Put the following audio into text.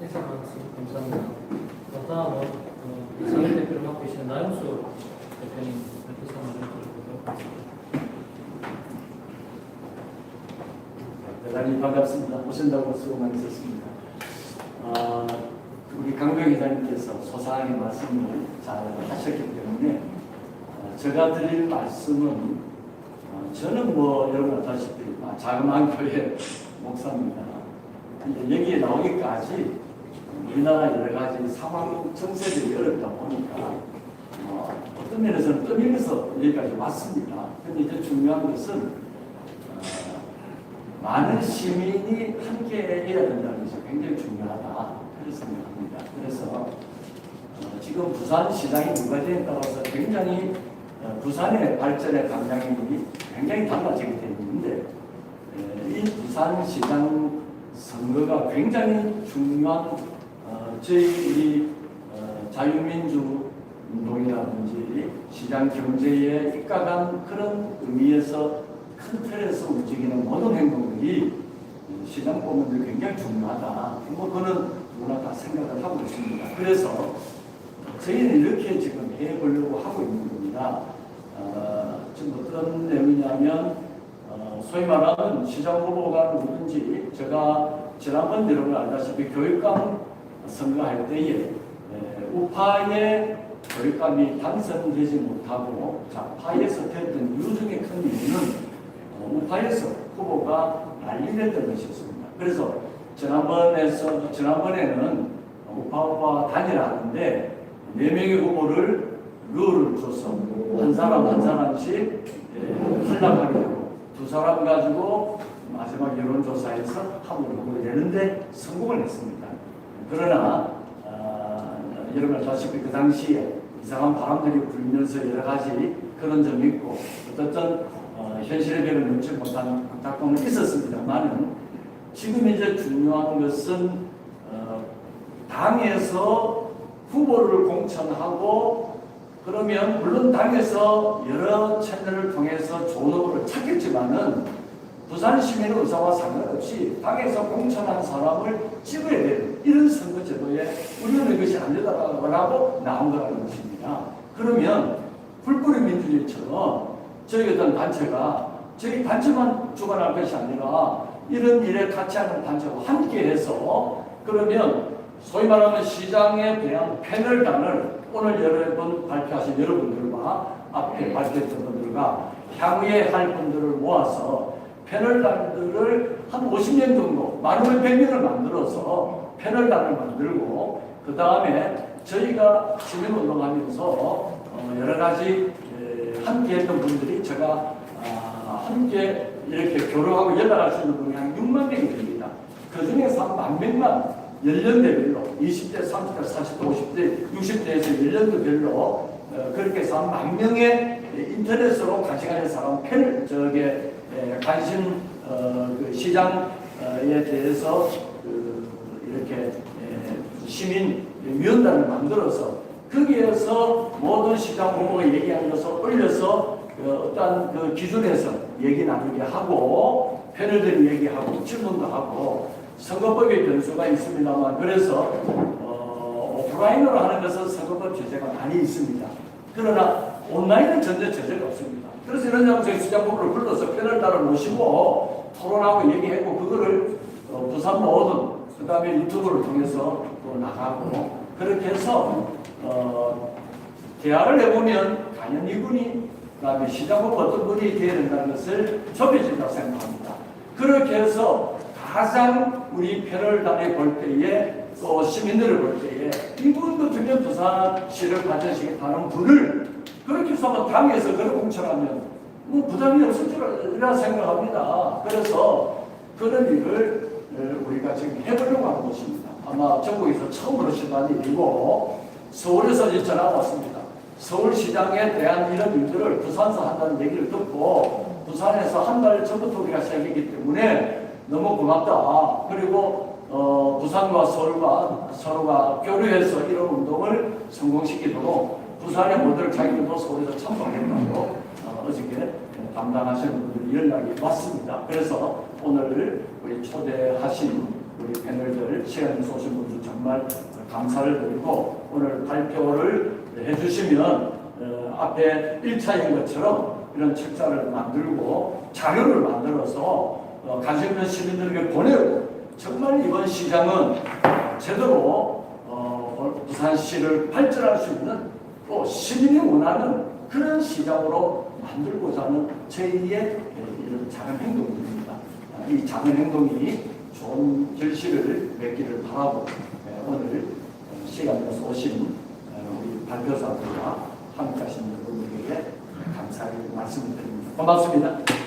인사 말씀 감사합니다. 어, 다음은 어, 상임 대표를 맡고 계시는 나영수 대표님 인사 말씀 드리도록 하겠습니다. 대단히 반갑습니다. 오신다고 수고 많으셨습니다. 아, 우리 강병 회장님께서 소상하게 말씀을 잘 하셨기 때문에 어, 제가 드릴 말씀은 어, 저는 뭐 여러분 아다시피 아, 자그마한 교회 목사입니다. 근데 여기에 나오기까지 우리나라 여러 가지 상황 정세들이 어렵다 보니까 어, 어떤 면에서는 떠밀려서 여기까지 왔습니다. 근데 이제 중요한 것은 어, 많은 시민이 함께 해야 된다는 것이 굉장히 중요하다. 그렇게 생각합니다. 그래서 어, 지금 부산시장이 누가 되에 따라서 굉장히 어, 부산의 발전의 방향이 굉장히 달라지게 되어 있는데 에, 이 부산시장 선거가 굉장히 중요한 어, 저희 우리 어, 자유민주 운동이라든지 시장 경제에 입각한 그런 의미에서 큰 틀에서 움직이는 모든 행동들이 시장 보면들 굉장히 중요하다. 뭐 그거는 누구나 다 생각을 하고 있습니다. 그래서 저희는 이렇게 지금 해보려고 하고 있는 겁니다. 어, 지금 어떤 내용이냐면 어, 소위 말하는 시장 후보가 누군지 제가 지난번 여러분 알다시피 교육감 선거할 때에 에, 우파의 교육감이 당선되지 못하고 좌파에서 됐던 이유 중에 큰 이유는 어, 우파에서 후보가 난리냈던 것이었습니다. 그래서 지난번에서 지난번에는 우파 우파 단일하는데 네 명의 후보를 룰을 줘서 한 사람 한 사람씩 예, 탈락하게 되고 두 사람 가지고 마지막 여론조사에서 합을 내는데 성공을 했습니다. 그러나 아, 여러분 아시다시피 그 당시에 이상한 바람들이 불면서 여러 가지 그런 점이 있고 어떻든 어, 현실의 벽을 넘지 못한 안타까움은 있었습니다만은 지금 이제 중요한 것은 어, 당에서 후보를 공천하고 그러면 물론 당에서 여러 채널을 통해서 좋은 후보를 찾겠지만은 부산 시민의 의사와 상관없이 당에서 공천한 사람을 찍어야 되는 이런 선거제도에 우리는 이것이 안 되다라고 나온 거라는 것입니다. 그러면 불법의 민주주의처럼 저희 어떤 단체가 저희 단체만 주관할 것이 아니라 이런 일에 같이 하는 단체와 함께해서 그러면 소위 말하는 시장에 대한 패널단을 오늘 여러분 발표하신 여러분들과 앞에 발표했던 분들과 향후에 할 분들을 모아서 패널단들을 한 50년 정도, 만월 100년을 만들어서 패널단을 만들고 그 다음에 저희가 시민운동하면서 어, 여러 가지 에, 함께 했던 분들이 제가 아, 함께 이렇게 교류하고 연락할 수 있는 분이 한 6만 명이 됩니다. 그 중에서 한 만 명만 연령대별로 20대, 30대, 40대, 50대, 60대에서 연령대별로 어, 그렇게 해서 한만 명의 인터넷으로 같이 가는 사람 팬 저게 에, 관심 어, 그 시장에 대해서 그 이렇게 에, 시민 위원단을 만들어서 거기에서 모든 시장 후보가 얘기하는 것을 올려서 그 어떤 그 기준에서 얘기 나누게 하고 패널들이 얘기하고 질문도 하고 선거법의 변수가 있습니다만 그래서 어, 오프라인으로 하는 것은 선거법 제재가 많이 있습니다. 그러나 온라인은 전혀 제재가 없습니다. 그래서 이런 장소에 시장법을 불러서 패널단을 모시고 토론하고 얘기하고 그거를 어, 부산 모든 그 다음에 유튜브를 통해서 또 나가고 그렇게 해서 어, 대화를 해보면 과연 이분이 그다음에 시장법 어떤 분이 되어야 된다는 것을 좁혀진다고 생각합니다. 그렇게 해서 가장 우리 패널단에 볼 때에 또 시민들을 볼 때에 이분도 부산시를 발전시켰다는 분을 그렇게 해서 뭐 당에서 그걸 공천하면 뭐 부담이 없을 줄이라 생각합니다. 그래서 그런 일을 어, 우리가 지금 해보려고 하는 것입니다. 아마 전국에서 처음으로 시도한 일이고 서울에서 이제 전화가 왔습니다. 서울시장에 대한 이런 일들을 부산에서 한다는 얘기를 듣고 부산에서 한 달 전부터 우리가 시작했기 때문에 너무 고맙다. 그리고 어, 부산과 서울과 서로가 교류해서 이런 운동을 성공시키도록 부산의 모델 자기들도 서울에서 참석했다고 어, 어저께 담당하시는 분들이 연락이 왔습니다. 그래서 오늘 우리 초대하신 우리 패널들 시간 쏘신 분들 정말 감사를 드리고 오늘 발표를 해주시면 어, 앞에 1차인 것처럼 이런 책자를 만들고 자료를 만들어서 어, 관심 있는 시민들에게 보내고 정말 이번 시장은 제대로 어, 부산시를 발전할 수 있는 또 시민이 원하는 그런 시장으로 만들고자 하는 제2의 이런 작은 행동입니다. 아, 이 작은 행동이 좋은 결실을 맺기를 바라고 예, 오늘 어, 시간 내서 오신 어, 우리 발표자들과 함께 하신 여러분들에게 감사의 말씀을 드립니다. 고맙습니다.